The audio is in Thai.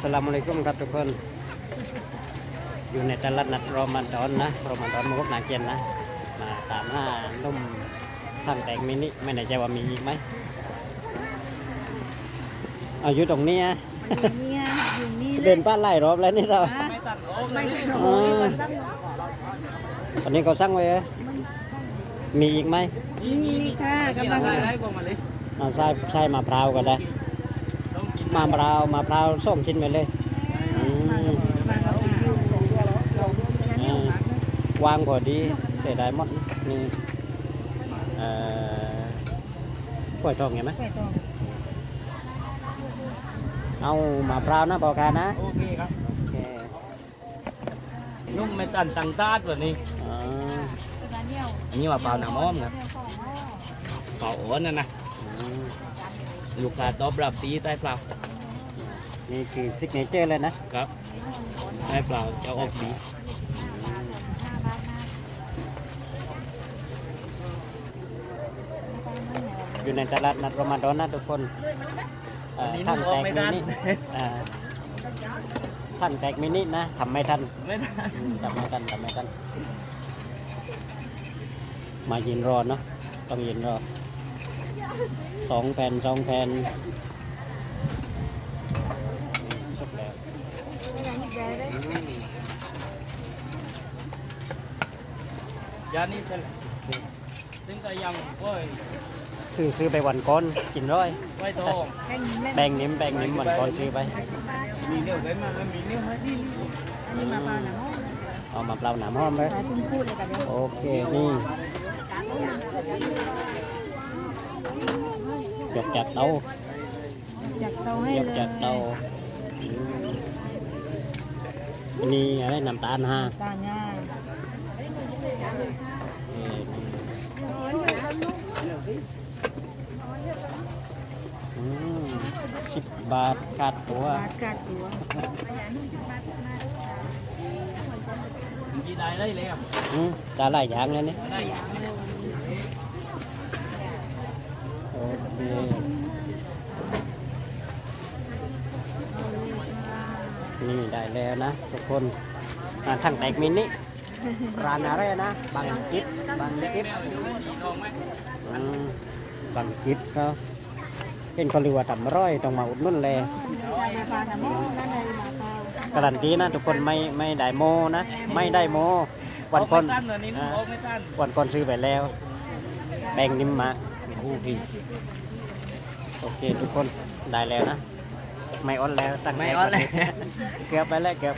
สลามุอะลัยกุมครับทุกคน อยู่ในตลาดนัดรอมฎอนนะรอมฎอนมุกนาเกียนนะ มาตามห้านุ่มท่านแต่งมินิไม่แน่ใจว่ามีอีกไหมเอาอยู่ตรงนี้อะอยู่เนี่ยอยู่นี่เลเดิยนป้านไล่รอบแล้วนี่เรานะไม่ได้โอ้ยมันตั้งวันนี้เขาสั่งไว้เหรอมีอีกไหมมีค่ะกำลังเอาใส่ใส่มะพร้าวก็ได้ มะพร้าวมะพร้าวส้มชิ้นไปเลยอืมอืมวางพอดีเสียดายหมดนี่เอ่อกล้วยทองเห็นไหมไปต่อเอามะพร้าวนะพอการนะโอเคครับ โอเคนุ่มไม่ตันตังตาดแบบนี้อ่าอันนี้ว่าเปล่าหนามอ้อมครับเปล่าอ้วนนะนะอืม ลูกค้าตอบรับดีใต้เปล่านี่คือซิกเนเจอร์เลยนะ ครับใต้เปล่าจะออกดีอยู่ในตลาดนัดรอมฎอนนะทุกคนเอ่อท่านแตกมินิเอ่อท่านแตกมินินะทำไม่ทันไม่ได้อืมทำไม่ทันทำไม่ทันมายืนรอเนาะต้องยืนรอ สองแผ่นสองแผ่นนี่สุกแล้วยานี่เสร็จแล้วซึ่งก็ยังโอ้ยคือซื้อไปวันก่อนกินร้อยไว้ทองแป้งแม่แบ่งนิ่มแบ่งนิ่มวันก่อนซื้อไป มีเนื้อไว้มามีเนื้อให้ที่อันนี้มาปลาหนังเอามาเปล่าหนามหอมเลยหลายคุณพูดเลยกันเดี๋ยวโอเคนี่ ยกจากเตาจากเตาให้ยเลกยจากเตาอืมอันนี้อะไรน้ำตาลฮะตาง่ายเอ่ออืมสิบบาทขาดตัวบาทกัดตัวที่ได้ได้เลยครับอืมได้หลายอย่างเลยนี่ได้อย่างนี้ โอ เคนี่ได้แล้วนะทุกคนอ่าทั้งแตกมินิร้านอะไรนะ บางจิ๊บบางจิ๊บมีทองไหมอืมบางจิ๊บก็เป็นคนรีว่าทำอร่อยต้องมาอุดหนุ่นเลยมาปลาหนังนั่นเลยมาปลาการันตีนะทุกคนไม่ไม่ได้โมนะ ไม่ได้โมวันก่อนไม่ตันเลยนี่อ่าโอ้ไม่ตันวันก่อนซื้อไปแล้วแบ่งนิ่มมา คู่พี่โอเคทุกคนได้แล้วนะ ไม่อ้อนแล้วตั้งไม่อ้อนแล้ว เกือบไปแล้วเกือบ